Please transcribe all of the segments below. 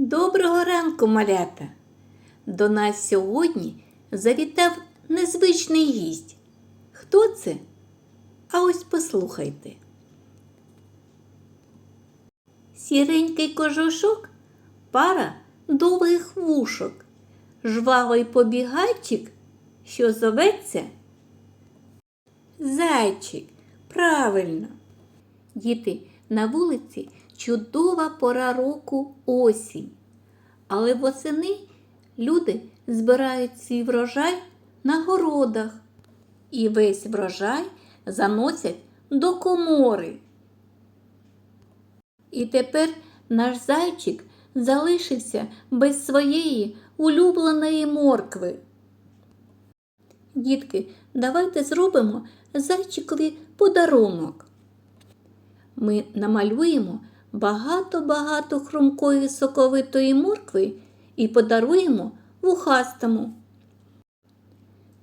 Доброго ранку, малята! До нас сьогодні завітав незвичний гість. Хто це? А ось послухайте. Сіренький кожушок, пара довгих вушок, жвавий побігайчик, що зоветься Зайчик, правильно. Діти, на вулиці чудова пора року осінь. Але восени люди збирають свій врожай на городах і весь врожай заносять до комори. І тепер наш зайчик залишився без своєї улюбленої моркви. Дітки, давайте зробимо зайчикові подарунок. Ми намалюємо багато-багато хрумкої соковитої моркви і подаруємо вухастому.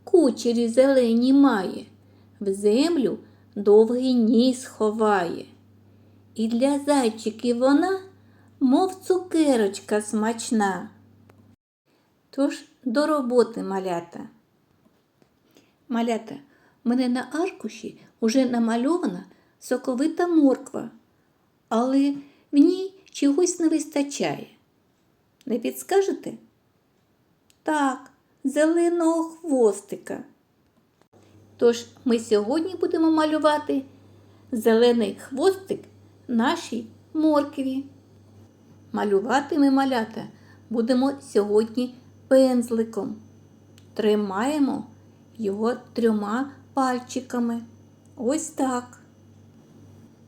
Кучері зелені має, в землю довгий ніс ховає. І для зайчиків вона, мов цукерочка смачна. Тож до роботи малята. Малята, мене на аркуші вже намальована соковита морква, але в ній чогось не вистачає. Не підскажете? Так, зеленого хвостика. Тож ми сьогодні будемо малювати зелений хвостик нашій моркві. Малювати ми малята будемо сьогодні пензликом. Тримаємо його трьома пальчиками. Ось так.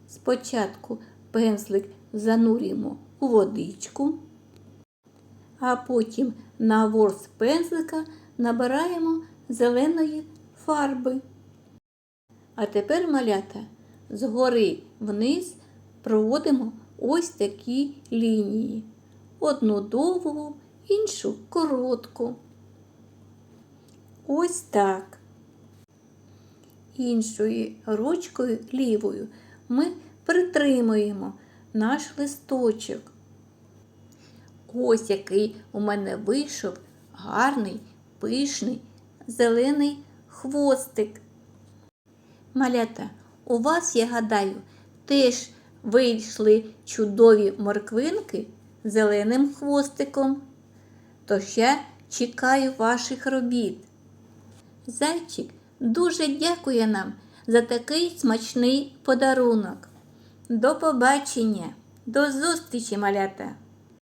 Спочатку пензлик занурюємо у водичку, а потім на ворс пензлика набираємо зеленої фарби. А тепер малята згори вниз проводимо ось такі лінії. Одну довгу, іншу коротку. Ось так. Іншою ручкою лівою ми притримуємо наш листочок. Ось який у мене вийшов гарний, пишний, зелений хвостик. Малята, у вас, я гадаю, теж вийшли чудові морквинки зеленим хвостиком. Тож я чекаю ваших робіт. Зайчик дуже дякує нам за такий смачний подарунок. До побачення, до зустрічі, малята!